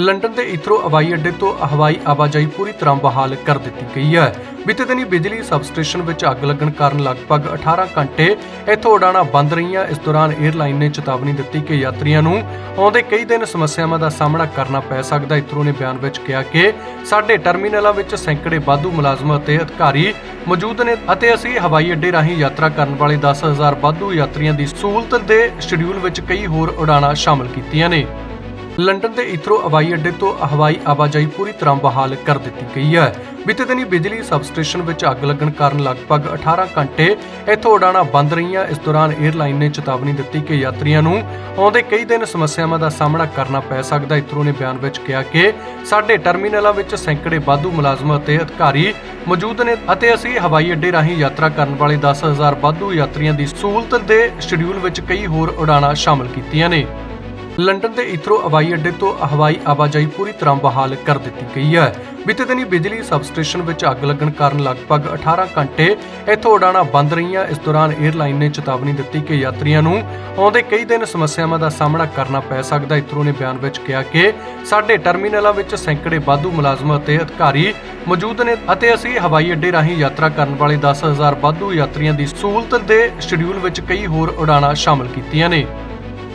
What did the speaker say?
London ਦੇ ਇਥਰੋ ਹਵਾਈ ਅੱਡੇ ਤੋਂ ਹਵਾਈ ਆਵਾਜਾਈ ਪੂਰੀ ਤਰ੍ਹਾਂ ਬਹਾਲ ਕਰ ਦਿੱਤੀ ਗਈ ਹੈ। ਬੀਤੇ ਦਿਨੀ ਬਿਜਲੀ ਸਬਸਟੇਸ਼ਨ ਵਿੱਚ ਅੱਗ ਲੱਗਣ ਕਾਰਨ ਲਗਭਗ 18 ਘੰਟੇ ਇੱਥੋਂ ਉਡਾਣਾਂ ਬੰਦ ਰਹੀਆਂ। ਇਸ ਦੌਰਾਨ 에ਅਰਲਾਈਨ ਨੇ ਚੇਤਾਵਨੀ ਦਿੱਤੀ ਕਿ ਯਾਤਰੀਆਂ ਨੂੰ ਆਉਂਦੇ ਕਈ ਦਿਨ ਸਮੱਸਿਆਵਾਂ ਦਾ ਸਾਹਮਣਾ ਕਰਨਾ ਪੈ ਸਕਦਾ। ਇਥਰੋ ਨੇ ਬਿਆਨ ਵਿੱਚ ਕਿਹਾ ਕਿ ਸਾਡੇ ਟਰਮੀਨਲਾਂ ਵਿੱਚ ਸੈਂਕੜੇ ਵਾਧੂ ਮੁਲਾਜ਼ਮ ਅਤੇ ਅਧਿਕਾਰੀ ਮੌਜੂਦ ਨੇ ਅਤੇ ਅਸੀਂ ਹਵਾਈ ਅੱਡੇ ਰਾਹੀਂ ਯਾਤਰਾ ਕਰਨ ਵਾਲੇ 10000 ਵਾਧੂ ਯਾਤਰੀਆਂ ਦੀ ਸਹੂਲਤ ਦੇ ਸ਼ਡਿਊਲ ਵਿੱਚ ਕਈ ਹੋਰ ਉਡਾਣਾਂ ਸ਼ਾਮਲ ਕੀਤੀਆਂ ਨੇ। ਲੰਡਨ ਦੇ ਇਥਰੋ ਹਵਾਈ ਅੱਡੇ ਤੋਂ ਹਵਾਈ ਆਵਾਜਾਈ ਪੂਰੀ ਤਰ੍ਹਾਂ ਬਹਾਲ ਕਰ ਦਿੱਤੀ ਗਈ ਹੈ। ਬੀਤੇ ਦਿਨੀ ਬਿਜਲੀ ਸਬਸਟੇਸ਼ਨ ਵਿੱਚ ਅੱਗ ਲੱਗਣ ਕਾਰਨ ਲਗਭਗ 18 ਘੰਟੇ ਇੱਥੋਂ ਉਡਾਣਾਂ ਬੰਦ ਰਹੀਆਂ। ਇਸ ਦੌਰਾਨ 에ਅਰਲਾਈਨ ਨੇ ਚੇਤਾਵਨੀ ਦਿੱਤੀ ਕਿ ਯਾਤਰੀਆਂ ਨੂੰ ਆਉਂਦੇ ਕਈ ਦਿਨ ਸਮੱਸਿਆਵਾਂ ਦਾ ਸਾਹਮਣਾ ਕਰਨਾ ਪੈ ਸਕਦਾ। ਇਥਰੋ ਨੇ ਬਿਆਨ ਵਿੱਚ ਕਿਹਾ ਕਿ ਸਾਡੇ ਟਰਮੀਨਲਾਂ ਵਿੱਚ ਸੈਂਕੜੇ ਵਾਧੂ ਮੁਲਾਜ਼ਮ ਅਤੇ ਅਧਿਕਾਰੀ ਮੌਜੂਦ ਨੇ ਅਤੇ ਅਸੀਂ ਹਵਾਈ ਅੱਡੇ ਰਾਹੀਂ ਯਾਤਰਾ ਕਰਨ ਵਾਲੇ 10000 ਵਾਧੂ ਯਾਤਰੀਆਂ ਦੀ ਸਹੂਲਤ ਦੇ ਸ਼ਡਿਊਲ ਵਿੱਚ ਕਈ ਹੋਰ ਉਡਾਣਾਂ ਸ਼ਾਮਲ ਕੀਤੀਆਂ ਨੇ। ਲੰਡਨ ਦੇ ਇਥਰੋ ਹਵਾਈ ਅੱਡੇ ਤੋਂ ਹਵਾਈ ਆਵਾਜਾਈ ਪੂਰੀ ਤਰ੍ਹਾਂ ਬਹਾਲ ਕਰ ਦਿੱਤੀ ਗਈ ਹੈ। ਬੀਤੇ ਦਿਨੀ ਬਿਜਲੀ ਸਬਸਟੇਸ਼ਨ ਵਿੱਚ ਅੱਗ ਲੱਗਣ ਕਾਰਨ ਲਗਭਗ 18 ਘੰਟੇ ਇੱਥੋਂ ਉਡਾਣਾਂ ਬੰਦ ਰਹੀਆਂ। ਇਸ ਦੌਰਾਨ 에ਅਰਲਾਈਨ ਨੇ ਚੇਤਾਵਨੀ ਦਿੱਤੀ ਕਿ ਯਾਤਰੀਆਂ ਨੂੰ ਆਉਂਦੇ ਕਈ ਦਿਨ ਸਮੱਸਿਆਵਾਂ ਦਾ ਸਾਹਮਣਾ ਕਰਨਾ ਪੈ ਸਕਦਾ। ਇਥਰੋ ਨੇ ਬਿਆਨ ਵਿੱਚ ਕਿਹਾ ਕਿ ਸਾਡੇ ਟਰਮੀਨਲਾਂ ਵਿੱਚ ਸੈਂਕੜੇ ਵਾਧੂ ਮੁਲਾਜ਼ਮ ਅਤੇ ਅਧਿਕਾਰੀ ਮੌਜੂਦ ਨੇ ਅਤੇ ਅਸੀਂ ਹਵਾਈ ਅੱਡੇ ਰਾਹੀਂ ਯਾਤਰਾ ਕਰਨ ਵਾਲੇ 10000 ਵਾਧੂ ਯਾਤਰੀਆਂ ਦੀ ਸਹੂਲਤ ਦੇ ਸ਼ਡਿਊਲ ਵਿੱਚ ਕਈ ਹੋਰ ਉਡਾਣਾਂ ਸ਼ਾਮਲ ਕੀਤੀਆਂ ਨੇ।